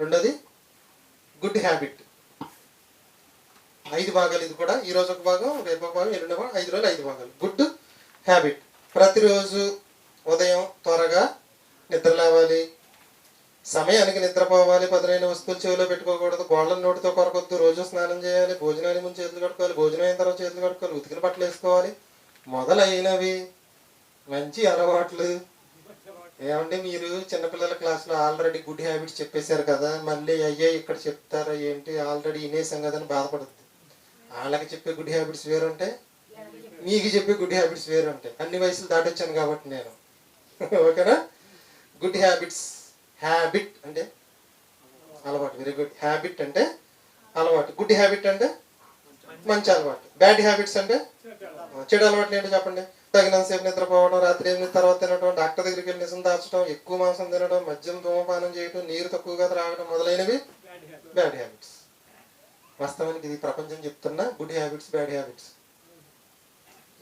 రెండోది good habit ఐదు భాగాలు ఇది కూడా ఈ రోజు ఒక భాగం రేపు ఒక భాగం ఎల్లుండి భాగం ఐదు రోజులు ఐదు భాగాలు. గుడ్ హ్యాబిట్ ప్రతిరోజు ఉదయం త్వరగా నిద్ర లేవాలి. సమయానికి నిద్రపోవాలి. పదునైన వస్తువులు చెవిలో పెట్టుకోకూడదు. గోళ్ళ నోటితో కొరకొద్దు. రోజు స్నానం చేయాలి. భోజనానికి ముందు చేతులు కట్టుకోవాలి భోజనం అయిన తర్వాత చేతులు కట్టుకోవాలి ఉతికిన బట్టలు వేసుకోవాలి. మొదలైనవి. మంచి అలవాట్లు. ఏమంటే మీరు చిన్నపిల్లల క్లాస్లో ఆల్రెడీ గుడ్ హ్యాబిట్స్ చెప్పేశారు కదా మళ్ళీ అయ్యే ఇక్కడ చెప్తారా ఏంటి? ఆల్రెడీ వినేసాం కదా అని బాధపడుతుంది. వాళ్ళకి చెప్పే గుడ్ హ్యాబిట్స్ వేరు ఉంటాయి మీకు చెప్పే గుడ్ హ్యాబిట్స్ వేరు ఉంటాయి అన్ని వయసులు దాటొచ్చాను కాబట్టి నేను. ఓకేనా? గుడ్ హ్యాబిట్స్ హ్యాబిట్ అంటే అలవాటు వెరీ గుడ్. హ్యాబిట్ అంటే అలవాటు. గుడ్ హ్యాబిట్ అంటే మంచి అలవాటు. బ్యాడ్ హ్యాబిట్స్ అంటే? చెడు అలవాట్లు ఏంటో చెప్పండి. తగినంతసేపు నిద్రపోవడం రాత్రి ఎనిమిది తర్వాత తినడం డాక్టర్ దగ్గరికి వెళ్ళి నిజం దాచడం ఎక్కువ మాంసం తినడం మద్యం ధూమపానం చేయడం నీరు తక్కువగా త్రాగడం మొదలైనవి బ్యాడ్ హ్యాబిట్స్. వాస్తవానికి ఇది ప్రపంచం చెప్తున్న గుడ్ హ్యాబిట్స్ బ్యాడ్ హ్యాబిట్స్.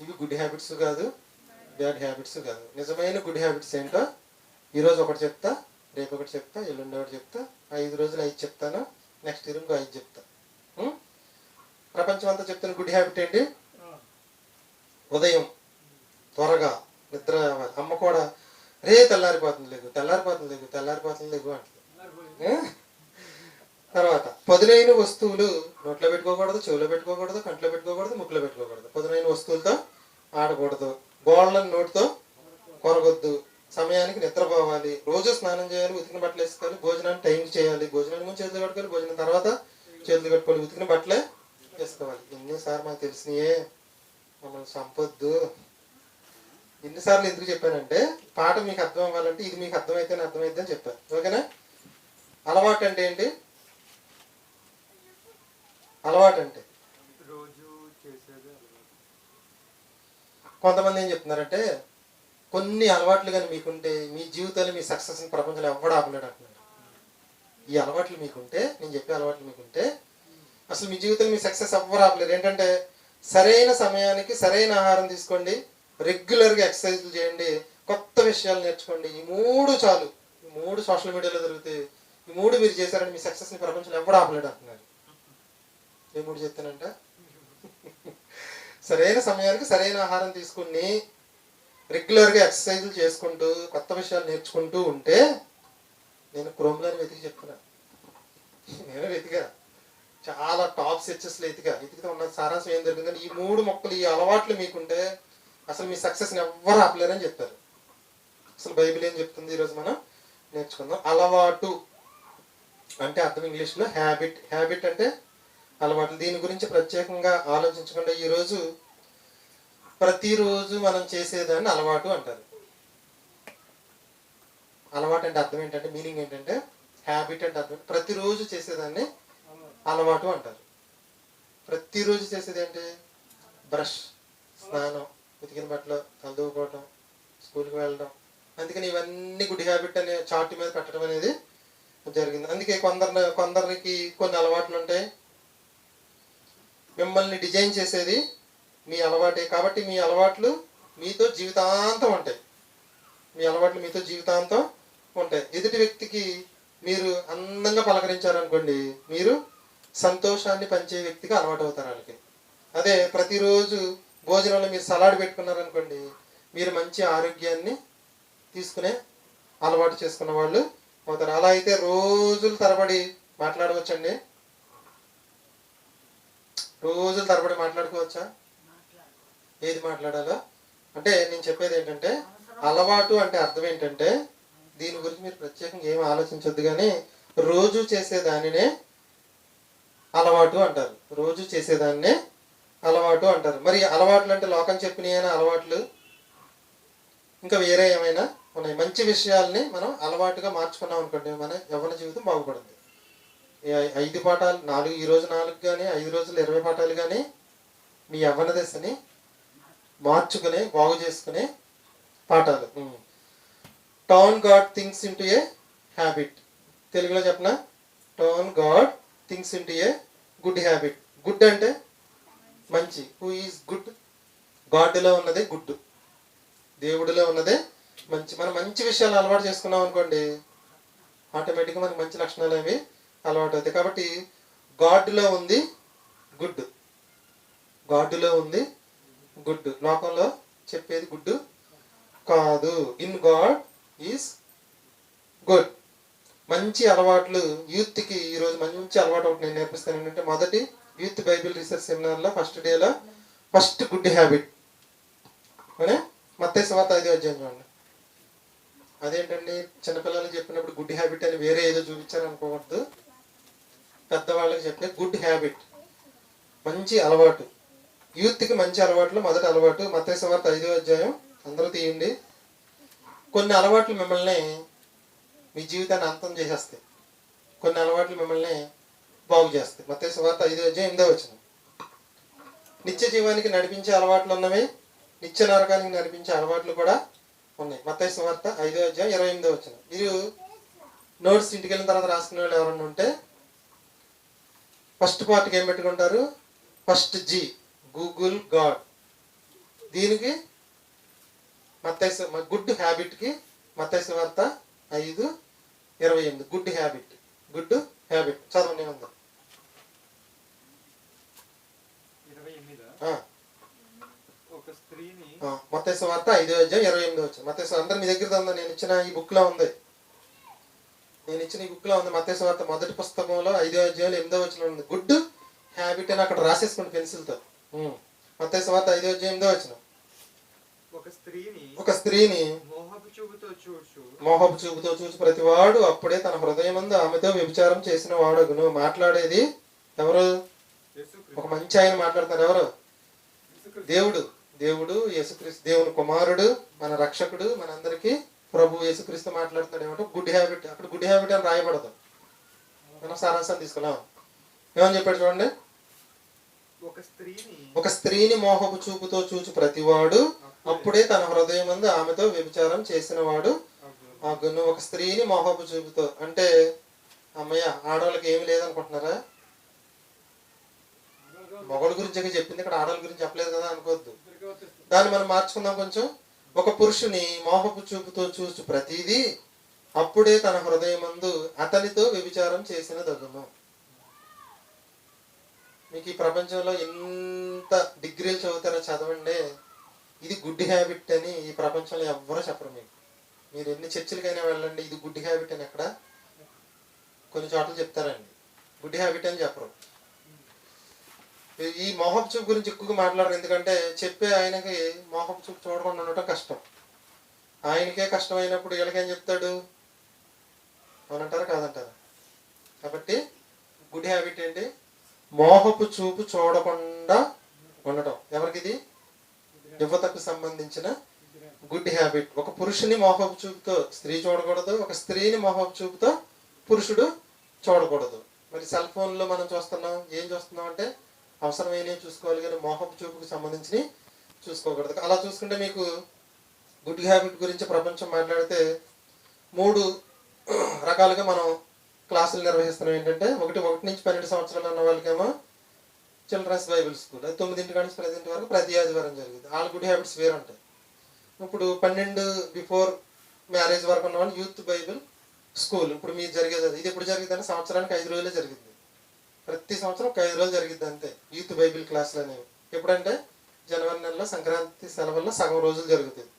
ఇవి గుడ్ హ్యాబిట్స్ కాదు బ్యాడ్ హ్యాబిట్స్ కాదు. నిజమైన గుడ్ హ్యాబిట్స్ ఏంటో ఈరోజు ఒకటి చెప్తా రేపు ఒకటి చెప్తా ఎల్లుండి ఒకటి చెప్తా ఐదు రోజులు ఐదు చెప్తాను నెక్స్ట్ ఇయర్ ఇంకో ఐదు చెప్తా? ప్రపంచం అంతా చెప్తున్న గుడ్ హ్యాబిట్ ఏంటి? ఉదయం. త్వరగా నిద్ర. అమ్మ కూడా రే తెల్లారిపోతుంది లేదు తెల్లారిపోతుంది లేదు తెల్లారిపోతుంది లేదు అంటుంది. ఏ? తర్వాత పదునైన వస్తువులు నోట్లో పెట్టుకోకూడదు చెవిలో పెట్టుకోకూడదు కంట్లో పెట్టుకోకూడదు ముక్కులో పెట్టుకోకూడదు. పదునైన వస్తువులతో ఆడకూడదు. గోళ్ళని నోటితో కొరగొద్దు. సమయానికి నిద్రపోవాలి. రోజు స్నానం చేయాలి ఉతికిన బట్టలు వేసుకోవాలి భోజనాన్ని టైం చేయాలి. భోజనానికి ముందు చేతులు కట్టుకోవాలి భోజనం తర్వాత చేతులు కట్టుకోవాలి ఉతికిన బట్టలే వేసుకోవాలి. ఎన్నిసార్లు మాకు తెలిసినాయే మమ్మల్ని చంపొద్దు. ఎన్నిసార్లు ఎందుకు చెప్పానంటే పాట మీకు అర్థం అవ్వాలంటే ఇది మీకు అర్థమైతేనే అర్థమైతే అని చెప్పాను ఓకేనా? అలవాటు అంటే ఏంటి అలవాటు. అంటే. కొంతమంది ఏం చెప్తున్నారంటే కొన్ని అలవాట్లు కానీ మీకుంటే మీ జీవితంలో మీ సక్సెస్ ప్రపంచంలో ఎవడు ఆపలేడు అంటున్నారు. ఈ అలవాట్లు మీకుంటే నేను చెప్పే అలవాట్లు మీకుంటే అసలు మీ జీవితంలో మీ సక్సెస్ ఎవ్వరు ఆపలేరు. ఏంటంటే సరైన సమయానికి సరైన ఆహారం తీసుకోండి రెగ్యులర్గా ఎక్సర్సైజ్లు చేయండి కొత్త విషయాలు నేర్చుకోండి. ఈ మూడు చాలు. ఈ మూడు సోషల్ మీడియాలో దొరుకుతాయి ఈ మూడు మీరు చేశారని మీ సక్సెస్ని ప్రపంచంలో ఎప్పుడు ఆపలేడు అంటున్నారు. ఏ మూడు చెప్తానంట సరైన సమయానికి సరైన ఆహారం తీసుకుని రెగ్యులర్గా ఎక్సర్సైజులు చేసుకుంటూ కొత్త విషయాలు నేర్చుకుంటూ ఉంటే నేను క్రోమ్లోని వెతికి చెప్తున్నా. నేను వెతిగా చాలా టాప్ సెర్చెస్లో ఎతిగా ఎతికితే ఉన్న సారాంశం ఏం జరిగిందంటే ఈ మూడు మొక్కలు ఈ అలవాట్లు మీకుంటే అసలు మీ సక్సెస్ని ఎవ్వరు ఆపలేరని చెప్పారు అసలు బైబిల్ ఏం చెప్తుంది ఈరోజు మనం నేర్చుకుందాం. అలవాటు అంటే అర్థం ఇంగ్లీష్లో హ్యాబిట్ హ్యాబిట్ అంటే అలవాట్లు. దీని గురించి ప్రత్యేకంగా ఆలోచించకుండా ఈరోజు ప్రతిరోజు మనం చేసేదాన్ని అలవాటు అంటారు. అలవాటు అంటే అర్థం ఏంటంటే మీనింగ్ ఏంటంటే హ్యాబిట్ అంటే అర్థం. ప్రతిరోజు చేసేదాన్ని అలవాటు అంటారు. ప్రతిరోజు చేసేది ఏంటి? బ్రష్ స్నానం. ఉతికిన బట్టలు తలదూకోవటం స్కూల్కి వెళ్ళడం అందుకని ఇవన్నీ గుడ్ హ్యాబిట్ అనే చార్ట్ మీద పెట్టడం అనేది జరిగింది. అందుకే కొందరిని కొందరికి కొన్ని అలవాట్లు ఉంటాయి. మిమ్మల్ని డిజైన్ చేసేది మీ అలవాటే. కాబట్టి మీ అలవాట్లు మీతో జీవితాంతం ఉంటాయి. మీ అలవాట్లు మీతో జీవితాంతం ఉంటాయి. ఎదుటి వ్యక్తికి మీరు అందంగా పలకరించారనుకోండి మీరు సంతోషాన్ని పంచే వ్యక్తిగా అలవాటు అవుతారు వాళ్ళకి అదే ప్రతిరోజు భోజనంలో మీరు సలాడ్ పెట్టుకున్నారనుకోండి మీరు మంచి ఆరోగ్యాన్ని తీసుకునే అలవాటు చేసుకున్న వాళ్ళు అవుతారు. అలా అయితే రోజుల తరబడి మాట్లాడవచ్చండి. రోజుల తరబడి మాట్లాడుకోవచ్చా? ఏది మాట్లాడాలో? అంటే నేను చెప్పేది ఏంటంటే అలవాటు అంటే అర్థం ఏంటంటే దీని గురించి మీరు ప్రత్యేకంగా ఏమి ఆలోచించొద్దు కానీ రోజు చేసే దానినే అలవాటు అంటారు. రోజు చేసేదాన్నే అలవాటు అంటారు. మరి అలవాట్లు అంటే లోకం చెప్పిన అలవాట్లు? ఇంకా వేరే ఏమైనా ఉన్నాయి? మంచి విషయాల్ని మనం అలవాటుగా మార్చుకున్నాం అనుకోండి మన యవ్వన జీవితం బాగుపడుతుంది. ఈ ఐదు పాఠాలు నాలుగు ఈ రోజు నాలుగు కానీ ఐదు రోజులు ఇరవై పాఠాలు కానీ మీ యవ్వన దశని మార్చుకునే బాగు చేసుకునే పాఠాలు. Town God things into a habit. తెలుగులో చెప్పనా? Town God things into a good habit. Good అంటే? మంచి. హూ ఈజ్ గుడ్ గాడ్లో ఉన్నదే గుడ్ దేవుడిలో ఉన్నదే మంచి. మనం మంచి విషయాలు అలవాటు చేసుకున్నాం అనుకోండి ఆటోమేటిక్గా మనకి మంచి లక్షణాలు అవి అలవాటు అవుతాయి. కాబట్టి గాడ్లో ఉంది గుడ్ గాడ్లో ఉంది గుడ్ లోకంలో చెప్పేది గుడ్ కాదు. ఇన్ గాడ్ ఈజ్ గుడ్ మంచి అలవాట్లు యూత్కి ఈరోజు మంచి అలవాటు ఒకటి నేను నేర్పిస్తాను. ఏంటంటే మొదటి యూత్ బైబిల్ రీసెర్చ్ సెమినార్లో ఫస్ట్ డేలో ఫస్ట్ గుడ్ హ్యాబిట్ అనే మత్తే స్వాత ఐదో అధ్యాయం చూడండి. అదేంటండి? చిన్నపిల్లలకి చెప్పినప్పుడు గుడ్ హ్యాబిట్ అని వేరే ఏదో చూపించారు పెద్దవాళ్ళకి చెప్పిన గుడ్ హ్యాబిట్ మంచి అలవాటు. యూత్కి మంచి అలవాట్లు మొదటి అలవాటు. మత్తే స్వార్త ఐదో అధ్యాయం. అందరూ తీయండి. కొన్ని అలవాట్లు మిమ్మల్ని మీ జీవితాన్ని అంతం చేసేస్తాయి. కొన్ని అలవాట్లు మిమ్మల్ని బాగు చేస్తాయి. మత్తయి వార్త ఐదో అధ్యాయం ఎనిమిదో వచ్చిన నిత్య జీవానికి నడిపించే అలవాట్లు ఉన్నవి నిత్య నరకానికి నడిపించే అలవాట్లు కూడా ఉన్నాయి. మత్తయి వార్త ఐదో అధ్యాయం ఇరవై ఎనిమిదో వచ్చిన మీరు నోట్స్ ఇంటికి వెళ్ళిన తర్వాత రాసుకునే వాళ్ళు ఎవరన్నా ఉంటే ఫస్ట్ పార్ట్కి ఏం పెట్టుకుంటారు? First G Google God. దీనికి మత్తైసు గుడ్ హ్యాబిట్కి మత్తైసు వార్త ఐదు ఇరవై ఎనిమిది. Good habit. Good habit. చదవండి ఏముందో. మత్తైసు వార్త ఐదో అధ్యాయం ఇరవై ఎనిమిది వచ్చింది మత్తైసు అందరు మీ దగ్గర ఉందా నేను ఇచ్చిన ఈ బుక్లో ఉంది నేను ఇచ్చిన ఈ బుక్లో ఉంది మత్తైసు వార్త మొదటి పుస్తకంలో ఐదో అధ్యాయంలో ఎనిమిదో వచ్చిన ఉంది గుడ్ హ్యాబిట్ అని అక్కడ రాసేసుకోండి పెన్సిల్తో మత్తైసు వార్త ఐదో అధ్యాయం ఎనిమిదో వచ్చిన ఒక స్త్రీని ఒక స్త్రీని మోహపు చూపుతో చూసి ప్రతివాడు అప్పుడే తన హృదయమందు ఆమెతో వ్యభిచారం చేసిన వాడగును మాట్లాడేది ఎవరు. ఒక మంచి ఆయన మాట్లాడతారు ఎవరు? దేవుడు. దేవుడు యేసుక్రీస్తు దేవుని కుమారుడు మన రక్షకుడు మనందరికీ ప్రభు యేసుక్రీస్తు మాట్లాడుతాడు ఏమంటే గుడ్ హ్యాబిట్ అక్కడ గుడ్ హ్యాబిట్ అని రాయబడదు. మనం సారాంశాన్ని తీసుకున్నాం. ఏమని చెప్పాడు చూడండి? ఒక స్త్రీని ఒక స్త్రీని మోహపు చూపుతో చూచి ప్రతివాడు అప్పుడే. తన హృదయమందు ఆమెతో వ్యభిచారం చేసిన వాడు అగును. ఆ గున్ను ఒక స్త్రీని మోహపు చూపుతో అంటే అమ్మయ్య ఆడవాళ్ళకి ఏమి లేదనుకుంటున్నారా? మొగడు గురించి చెప్పింది ఇక్కడ ఆడవాళ్ళ గురించి చెప్పలేదు కదా అనుకోవద్దు. దాన్ని మనం మార్చుకుందాం కొంచెం. ఒక పురుషుని మోహపు చూపుతో చూసి ప్రతిదీ అప్పుడే తన హృదయమందు అతనితో వ్యభిచారం చేసిన దగును మీకు ఈ ప్రపంచంలో ఎంత డిగ్రీలు చదువుతారో చదవండి ఇది గుడ్ హ్యాబిట్ అని ఈ ప్రపంచంలో ఎవ్వరూ చెప్పరు మీకు. మీరు ఎన్ని చర్చిలకైనా వెళ్ళండి ఇది గుడ్ హ్యాబిట్ అని ఎక్కడ కొన్ని చోట్ల చెప్తారండి. గుడ్ హ్యాబిట్ అని చెప్పరు. ఈ- మోహపు చూపు గురించి ఎక్కువగా మాట్లాడరు. ఎందుకంటే చెప్పే ఆయనకి మోహపు చూపు చూడకుండా ఉండటం కష్టం. ఆయనకే కష్టం అయినప్పుడు వీళ్ళకేం చెప్తాడు? అవునంటారా కాదంటారా? కాబట్టి గుడ్ హ్యాబిట్ ఏంటి? మోహపు చూపు చూడకుండా ఉండటం. ఎవరికి ఇది యువతకు సంబంధించిన గుడ్ హ్యాబిట్. ఒక పురుషుని మోహపు చూపుతో స్త్రీ చూడకూడదు. ఒక స్త్రీని మోహపు చూపుతో పురుషుడు చూడకూడదు. మరి సెల్ ఫోన్లో మనం చూస్తున్నాం. ఏం చూస్తున్నాం అంటే అవసరమైనవి చూసుకోవాలి కానీ మోహపు చూపుకు సంబంధించి చూసుకోకూడదు. అలా చూసుకుంటే మీకు గుడ్ హ్యాబిట్ గురించి ప్రపంచం మాట్లాడితే మూడు రకాలుగా మనం క్లాసులు నిర్వహిస్తున్నాం. ఏంటంటే ఒకటి ఒకటి నుంచి పన్నెండు సంవత్సరాలు ఉన్న వాళ్ళకేమో చిల్డ్రన్స్ బైబిల్ స్కూల్. అది తొమ్మిదింటి నుంచి ప్రతింటి వరకు ప్రతి ఆదివారం జరిగింది. వాళ్ళ గుడ్ హ్యాబిట్స్ వేరు ఉంటాయి ఇప్పుడు పన్నెండు బిఫోర్ మ్యారేజ్ వరకు ఉన్న వాళ్ళు యూత్ బైబిల్ స్కూల్. ఇప్పుడు మీరు జరిగేది అది. ఇది ఎప్పుడు జరిగిందంటే సంవత్సరానికి ఐదు రోజులే జరిగింది. ప్రతి సంవత్సరం ఒక ఐదు రోజులు జరిగింది అంతే. యూత్ బైబిల్ క్లాసులు అనేవి. ఎప్పుడంటే జనవరి నెలలో సంక్రాంతి సెలవుల్లో సగం రోజులు జరుగుతుంది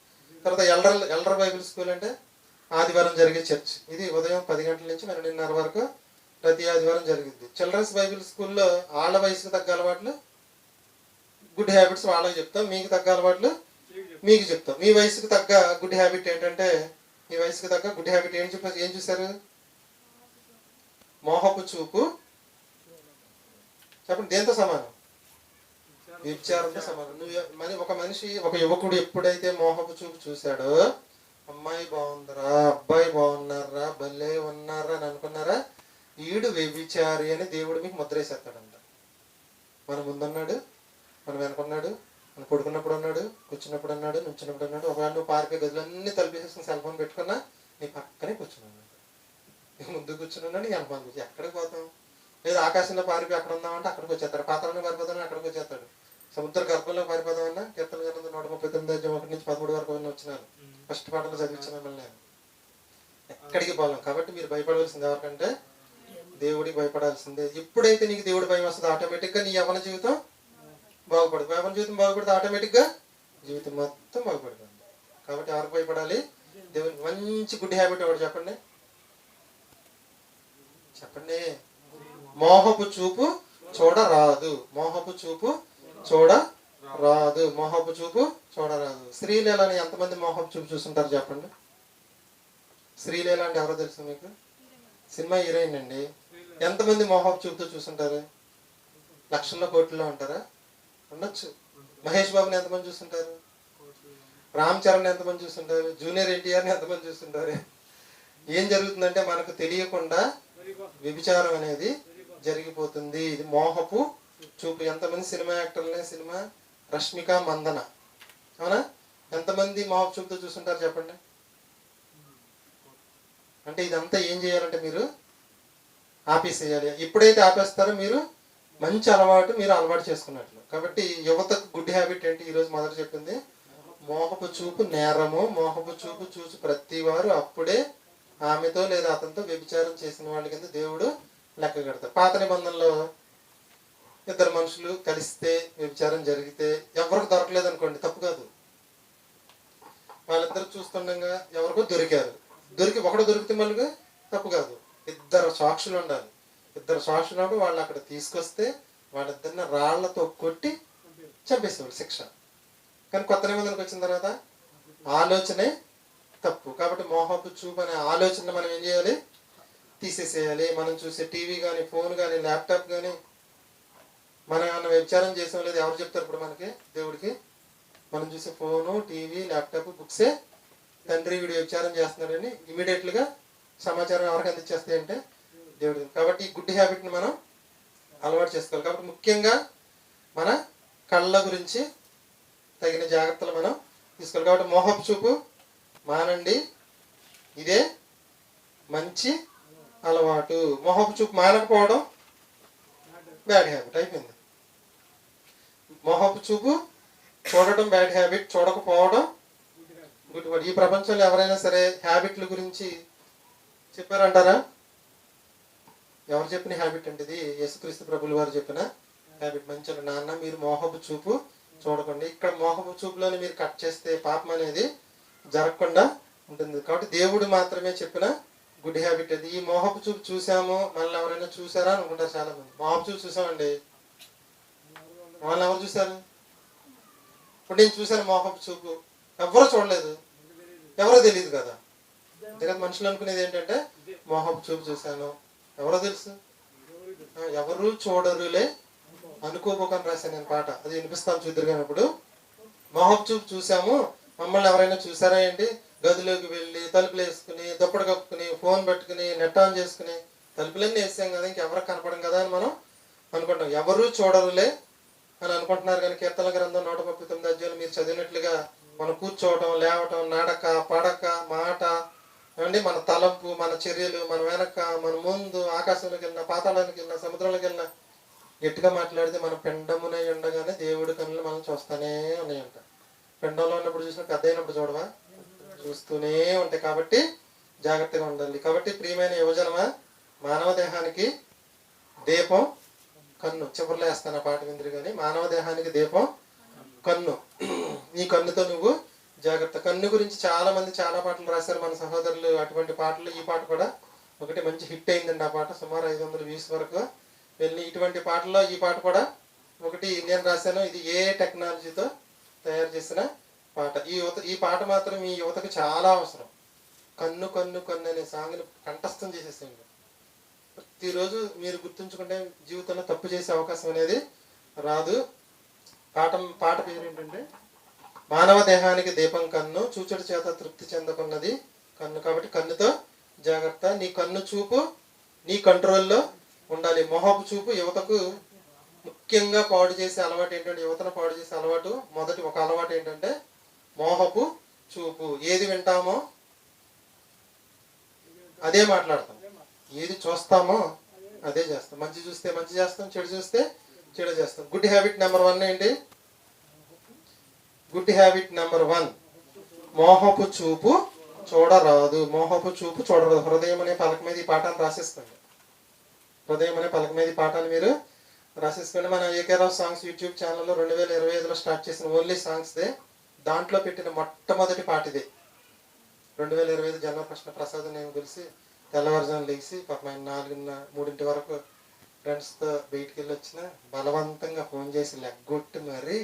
తర్వాత ఎల్డర్ ఎల్డర్ బైబిల్ స్కూల్ అంటే ఆదివారం జరిగే చర్చ్. ఇది ఉదయం పది గంటల నుంచి పన్నెండున్నర వరకు ప్రతి ఆదివారం జరిగింది చిల్డ్రన్స్ బైబిల్ స్కూల్లో వాళ్ళ వయసుకు తగ్గ అలవాట్లు గుడ్ హ్యాబిట్స్ వాళ్ళకి చెప్తాం మీకు తగ్గ అలవాట్లు మీకు చెప్తాం. మీ వయసుకు తగ్గ గుడ్ హ్యాబిట్ ఏంటంటే మీ వయసుకు తగ్గ గుడ్ హ్యాబిట్ ఏం చెప్ప ఏం చూసారు మోహపు చూపు చెప్పండి దేంతో సమానం? వ్యభిచారంతో సమానం. నువ్వు మరి ఒక మనిషి ఒక యువకుడు ఎప్పుడైతే మోహపు చూపు చూశాడో అమ్మాయి బాగుందరా అబ్బాయి బాగున్నారా భలే ఉన్నారా అని అనుకున్నారా? ఈడు వ్యభిచారి అని దేవుడు మీకు ముద్రేసేస్తాడంట మన ముందున్నాడు మనం వెనుకున్నాడు మన పడుకున్నప్పుడు ఉన్నాడు కూర్చున్నప్పుడు అన్నాడు నుంచున్నప్పుడు అన్నాడు ఒకవేళ నువ్వు పార్కే గదులు అన్ని తలిపేసేసుకుని సెల్ ఫోన్ పెట్టుకున్నా నీ పక్కనే కూర్చున్నాడు. నీ ముందు కూర్చున్నాడు నీ వెనకాల కూర్చు. ఎక్కడికి పోతాం? లేదు ఆకాశంలో పారిపోయి అక్కడ ఉందామంటే అక్కడికి వచ్చేస్తాడు పాత్రలో పారిపోతామని అక్కడికి వచ్చేస్తాడు సముద్ర గర్భంలో పారిపోదామన్నా కీర్తన గ్రంథం నూట ముప్పై తొమ్మిది అధ్యాయం ఒకటి నుంచి పదమూడు వరకు వచ్చినాను ఫస్ట్ పాటలు చదివించిన నేను. ఎక్కడికి పోలేం. కాబట్టి మీరు భయపడవలసింది ఎవరికంటే దేవుడికి భయపడాల్సిందే. ఎప్పుడైతే నీకు దేవుడి భయం వస్తుంది ఆటోమేటిక్గా నీ యవన జీవితం బాగుపడదు యవన జీవితం బాగుపడితే ఆటోమేటిక్గా జీవితం మొత్తం బాగుపడుతుంది. కాబట్టి ఎవరికి భయపడాలి? దేవునికి మంచి గుడ్ హ్యాబిట్ ఒకటి చెప్పండి. చెప్పండి. మోహపు చూపు చూడరాదు మోహపు చూపు చూడరాదు మోహపు చూపు చూడరాదు స్త్రీలు అని ఎంతమంది మోహపు చూపు చూస్తుంటారు చెప్పండి? స్త్రీలు అంటే ఎవరో తెలుసు మీకు? సినిమా హీరోయిన్ అండి. ఎంతమంది మోహపు చూపుతో చూస్తుంటారు? లక్షల్లో కోట్లలో ఉంటారా? ఉండొచ్చు. మహేష్ బాబుని ఎంతమంది చూస్తుంటారు? రామ్ చరణ్ ఎంతమంది చూస్తుంటారు? జూనియర్ ఎన్టీఆర్ని ఎంతమంది చూస్తుంటారు? ఏం జరుగుతుందంటే మనకు తెలియకుండా వ్యభిచారం అనేది జరిగిపోతుంది. ఇది మోహపు చూపు. ఎంతమంది సినిమా యాక్టర్లనే సినిమా? రష్మిక మందన. అవునా? ఎంతమంది మోహపు చూపుతో చూస్తుంటారు చెప్పండి. అంటే ఇదంతా ఏం చేయాలంటే మీరు ఆపేసేయాలి. ఎప్పుడైతే ఆపేస్తారో మీరు మంచి అలవాటు మీరు అలవాటు చేసుకున్నట్లు. కాబట్టి యువతకు గుడ్ హ్యాబిట్ ఏంటి? ఈరోజు మొదట చెప్పింది మోహపు చూపు నేరము. మోహపు చూపు చూసి ప్రతి వారు అప్పుడే ఆమెతో లేదా అతనితో వ్యభిచారం చేసిన వాళ్ళ కింద దేవుడు లెక్క కడతారు. పాత నిబంధనలో ఇద్దరు మనుషులు కలిస్తే వ్యభిచారం జరిగితే ఎవరికి దొరకలేదు అనుకోండి తప్పు కాదు. వాళ్ళిద్దరు చూస్తుండగా ఎవరికో దొరికారు. దొరికి ఒకడు దొరికితే మళ్ళీ తప్పు కాదు. ఇద్దరు సాక్షులు ఉండాలి. ఇద్దరు సాక్షులు ఉన్నప్పుడు వాళ్ళు అక్కడ తీసుకొస్తే వాళ్ళిద్దరిని రాళ్ళతో కొట్టి చంపేసేవాళ్ళు శిక్ష. కానీ కొత్త నిబంధనకు వచ్చిన తర్వాత ఆలోచనే తప్పు. కాబట్టి మోహపు చూపు అనే ఆలోచన మనం ఏం చేయాలి? తీసేసేయాలి. మనం చూసే టీవీ కానీ ఫోన్ కానీ ల్యాప్టాప్ కానీ మనం ఏమన్నా వ్యభిచారం చేసాం లేదు ఎవరు చెప్తారు ఇప్పుడు మనకి? దేవుడికి? మనం చూసే ఫోను టీవీ ల్యాప్టాప్ బుక్సే తండ్రి వీడు వ్యభిచారం చేస్తున్నాడని ఇమీడియట్లుగా సమాచారం ఎవరికి అందించేస్తాయి అంటే దేవుడు కాబట్టి ఈ గుడ్ హ్యాబిట్ని మనం అలవాటు చేసుకోవాలి. కాబట్టి ముఖ్యంగా మన కళ్ళ గురించి తగిన జాగ్రత్తలు మనం తీసుకోవాలి. కాబట్టి మోహపు చూపు మానండి. ఇదే మంచి అలవాటు. మొహపు చూపు మానకపోవడం బ్యాడ్ హ్యాబిట్ అయిపోయింది. మోహపు చూపు చూడటం బ్యాడ్ హ్యాబిట్ చూడకపోవడం గుడ్ హ్యాబిట్ ఈ ప్రపంచంలో ఎవరైనా సరే హ్యాబిట్ల గురించి చెప్పారంటారా? ఎవరు చెప్పిన హ్యాబిట్ అంటే ఇది? యేసుక్రీస్తు ప్రభులు వారు చెప్పిన హ్యాబిట్ మంచిగా నాన్న మీరు మోహపు చూపు చూడకండి. ఇక్కడ మోహపు చూపులోని మీరు కట్ చేస్తే పాపం అనేది జరగకుండా ఉంటుంది. కాబట్టి దేవుడు మాత్రమే చెప్పిన గుడ్ హ్యాబిట్ అది. ఈ మోహపు చూపు చూసాము. మళ్ళీ ఎవరైనా చూసారా అనుకుంటారు చాలా మంది మోహపు చూపు చూసామండి? మళ్ళీ ఎవరు చూసారు? ఇప్పుడు నేను చూశాను మోహపు చూపు. ఎవరో చూడలేదు. ఎవరో తెలియదు కదా. అంతేకాదు మనుషులు అనుకునేది ఏంటంటే మోహపు చూపు చూశాను. ఎవరో తెలుసు? ఎవరు చూడరులే అనుకోపోకని రాశాను నేను పాట. అది వినిపిస్తాను చూద్దురు కానీ ఇప్పుడు మోహపు చూపు చూసాము. మమ్మల్ని ఎవరైనా చూసారా ఏంటి? గదిలోకి వెళ్ళి తలుపులు వేసుకుని దుప్పటి కప్పుకుని ఫోన్ పెట్టుకుని నెట్ ఆన్ చేసుకుని తలుపులన్నీ వేసాం కదా ఇంకెవరు కనపడం కదా అని మనం అనుకుంటాం. ఎవరు చూడరులే అని అనుకుంటున్నారు కానీ కీర్తన గ్రంథం నూట ముప్పై తొమ్మిది అధ్యాయులు మీరు చదివినట్లుగా మనం కూర్చోవటం లేవటం నడక పడక మాట ఏమండి? మన తలంపు మన చర్యలు మన వెనక మన ముందు ఆకాశంలోకి వెళ్ళిన పాతాళానికి వెళ్ళిన సముద్రంలోకి వెళ్ళిన గట్టిగా మాట్లాడితే మన పిండమునై ఉండగానే దేవుడి కన్నులు మనం చూస్తూనే ఉన్నాయంట. పిండంలో ఉన్నప్పుడు చూసిన పెద్ద అయినప్పుడు చూడవా? చూస్తూనే ఉంటాయి కాబట్టి జాగ్రత్తగా ఉండాలి కాబట్టి ప్రియమైన యువజనమ మానవ దేహానికి దీపం కన్ను. చివరిలో వేస్తాను ఆ పాట విందరు కానీ మానవ దేహానికి దీపం కన్ను. ఈ కన్నుతో నువ్వు జాగ్రత్త. కన్ను గురించి చాలా మంది చాలా పాటలు రాశారు. మన సహోదరులు అటువంటి పాటలు ఈ పాట కూడా ఒకటి మంచి హిట్ అయిందండి ఆ పాట. సుమారు ఐదు వందల వ్యూస్ వరకు వెళ్ళి ఇటువంటి పాటల్లో ఈ పాట కూడా ఒకటి నేను రాశాను. ఇది ఏ టెక్నాలజీతో తయారు చేసిన పాట. ఈ యువత ఈ పాట మాత్రం ఈ యువతకు చాలా అవసరం. కన్ను కన్ను కన్ను అనే సాంగ్ని కంఠస్థం చేసేసేయండి. ప్రతిరోజు మీరు గుర్తుంచుకుంటే జీవితంలో తప్పు చేసే అవకాశం అనేది రాదు. పాఠం పాట పేరు ఏంటంటే మానవ దేహానికి దీపం కన్ను చూచడి చేత తృప్తి చెందకున్నది కన్ను కాబట్టి కన్నుతో జాగ్రత్త. నీ కన్ను చూపు నీ కంట్రోల్లో ఉండాలి. మొహపు చూపు యువతకు ముఖ్యంగా పాడు చేసే అలవాటు ఏంటంటే యువతను పాడు చేసే అలవాటు మొదటి ఒక అలవాటు ఏంటంటే మోహపు చూపు. ఏది వింటామో అదే మాట్లాడతాం. ఏది చూస్తామో అదే చేస్తాం. మంచి చూస్తే మంచి చేస్తాం చెడు చూస్తే చెడు చేస్తాం. గుడ్ హ్యాబిట్ నెంబర్ వన్ ఏంటి? గుడ్ హ్యాబిట్ నెంబర్ వన్ మోహపు చూపు చూడరాదు. మోహపు చూపు చూడరాదు. హృదయం అనే పలక మీద ఈ పాఠాన్ని రాసేసుకోండి. హృదయం అనే పలక మీద ఈ పాఠాన్ని మీరు రాసేసుకోండి. మన ఏకేరావు సాంగ్స్ యూట్యూబ్ ఛానల్లో రెండు వేల ఇరవై ఐదులో స్టార్ట్ చేసిన ఓన్లీ సాంగ్స్దే దాంట్లో పెట్టిన మొట్టమొదటి పాట రెండు వేల ఇరవై ఐదు జనవరి ప్రసాదం ప్రసాద్ నేను కలిసి తెల్లవారుజాము లేచి పాపం ఆయన నాలుగున్న మూడింటి వరకు ఫ్రెండ్స్తో బయటికి వెళ్ళి వచ్చిన బలవంతంగా ఫోన్ చేసి లెగ్గొట్టి మరి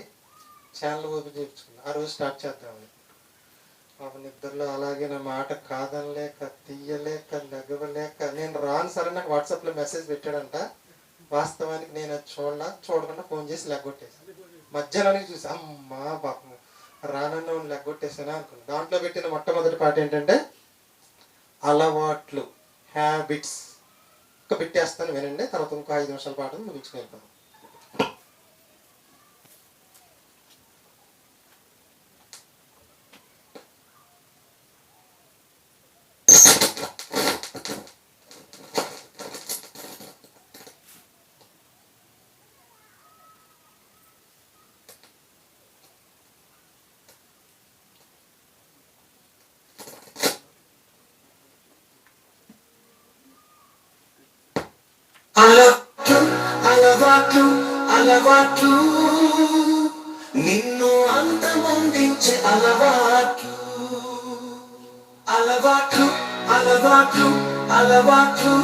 ఛానల్ ఓపెన్ చేయించుకున్నా. ఆ రోజు స్టార్ట్ చేద్దామని. పాపం నిద్రలో అలాగే నా మాట కాదనలేక తీయలేక లెగవలేక నేను రాను సరే నాకు వాట్సాప్లో మెసేజ్ పెట్టాడంట. వాస్తవానికి నేను అది చూడలా చూడకుండా ఫోన్ చేసి లెగ్గొట్టేసి. మధ్యాహ్నానికి చూసి. అమ్మా పాపం రానన్న లెగ్గొట్టేసానా అనుకున్నాను. దాంట్లో పెట్టిన మొట్టమొదటి పాట ఏంటంటే అలవాట్లు హ్యాబిట్స్ ఇంకా పెట్టేస్తాను వినండి. తర్వాత ఇంకో ఐదు నిమిషాల పాటను ముగించుకుని వెళ్ళిపోతాం అలవాట్లు అలవాట్లు అలవాట్లు నిన్ను అంతమొందించే అలవాట్లు అలవాట్లు అలవాట్లు అలవాట్లు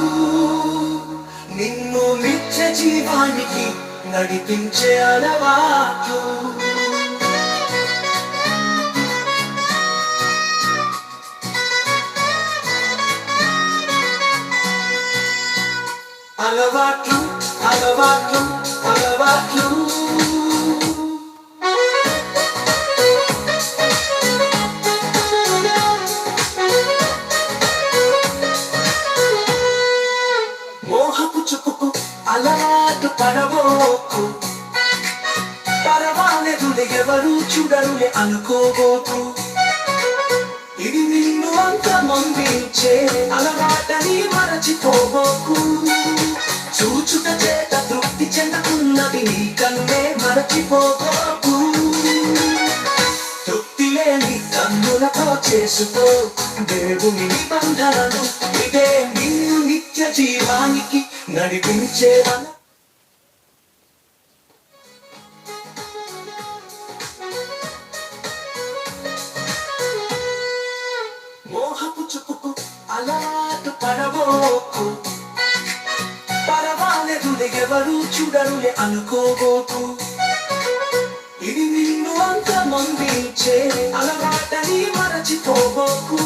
నిన్ను నిత్య జీవానికి నడిపించే అలవాట్లు అలవాట్లు అలవాట్లు అలవాట్లు. మోహపు చుప్పుకు అలవాటు పడబోకు. పరవాలెదులే ఎవరు చూడరులే అనుకోబోకు. ఇది నిన్ను అంతమొందించే అలవాటని మరచిపోబోకు. చూచుట చేత తృప్తి చెందుతున్నది నీ కన్నే మరచిపోకు. తృప్తి లేని కన్నులతో చేసుకో. దేవుని నిబంధనను ఇదే నిన్ను నిత్య జీవానికి నడిపించే అల మోహపు చుప్పుకు పడబోకు. పరవాలెదులే ఎవరు చూడరులే అనుకోబోకు ఇది నిన్ను అంతమొందించే అలవాటని మరచిపోబోకు.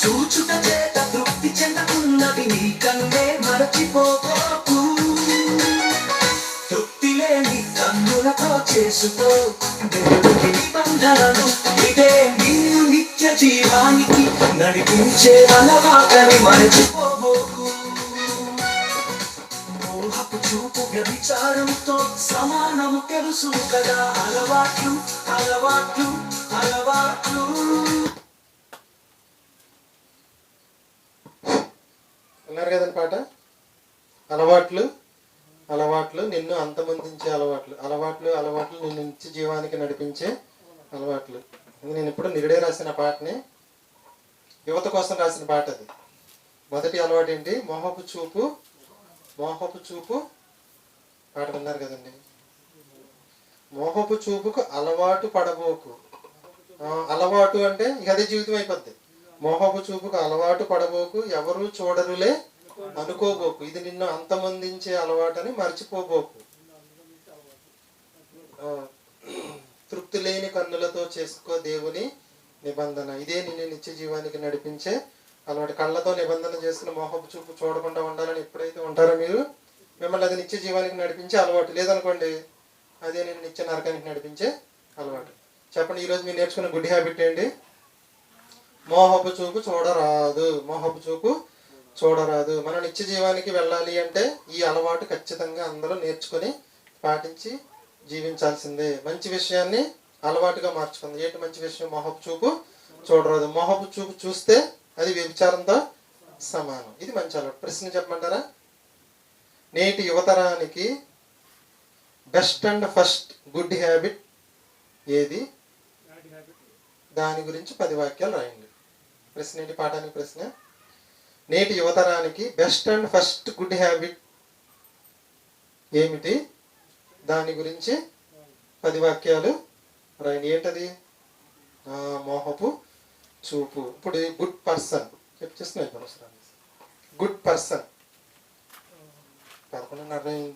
చూచుట చేత తృప్తి చెందకున్నది నీ కన్నే మరచిపోబోకు. తృప్తి లేని కన్నులతో చేసుకో దేవుని నిబంధనను ఇదే నిన్ను నిత్య జీవానికి నడిపించే అలవాటని మరచిపోబోకు విచారంతో సమానము తెలుసు కదా. అలవాట్లు అలవాట్లు అలవాట్లు. అన్నారు కదండి పాట? అలవాట్లు అలవాట్లు నిన్ను అంతమొందించే అలవాట్లు. అలవాట్లు అలవాట్లు నిన్ను నిత్య జీవానికి నడిపించే అలవాట్లు. నేను ఇప్పుడు నిరుడే రాసిన పాటని. యువత కోసం రాసిన పాట అది. మొదటి అలవాటు ఏంటి మోహపు చూపు మోహపు చూపు పాట విన్నారు కదండి. మోహపు చూపుకు అలవాటు పడబోకు. అలవాటు అంటే ఇక అదే జీవితం అయిపోద్ది. మోహపు చూపుకు అలవాటు పడబోకు ఎవరు చూడరులే అనుకోబోకు. ఇది నిన్ను అంతమందించే అలవాటని మర్చిపోబోకు. తృప్తి లేని కన్నులతో చేసుకో దేవుని నిబంధన. ఇదే నిన్ను నిత్య జీవానికి నడిపించే అలవాటు. కళ్ళతో నిబంధన చేసుకుని మోహపు చూపు చూడకుండా ఉండాలని ఎప్పుడైతే ఉంటారో మీరు మిమ్మల్ని అది నిత్య జీవానికి నడిపించే అలవాటు లేదనుకోండి అదే నేను నిత్య నరకానికి నడిపించే అలవాటు. చెప్పండి ఈరోజు మీరు నేర్చుకున్న గుడ్ హ్యాబిట్ ఏంటి? మోహపు చూపు చూడరాదు మోహపు చూపు చూడరాదు. మన నిత్య జీవానికి వెళ్ళాలి అంటే ఈ అలవాటు ఖచ్చితంగా అందరూ నేర్చుకొని పాటించి జీవించాల్సిందే. మంచి విషయాన్ని అలవాటుగా మార్చుకుంది. ఏంటి మంచి విషయం? మోహపు చూపు చూడరాదు. మోహపు చూపు చూస్తే అది వ్యభిచారంతో సమానం. ఇది మంచి అలవాటు. ప్రశ్న చెప్పమంటారా? నేటి యువతరానికి best and first good habit ఏది? దాని గురించి పది వాక్యాలు రాయండి. ప్రశ్న ఏంటి? పాఠానికి ప్రశ్న. నేటి యువతరానికి best and first good habit ఏమిటి? దాని గురించి పది వాక్యాలు రాయండి. ఏంటది? మోహపు చూపు. ఇప్పుడు good person. చెప్పేస్తున్నాయి good person. para poner una red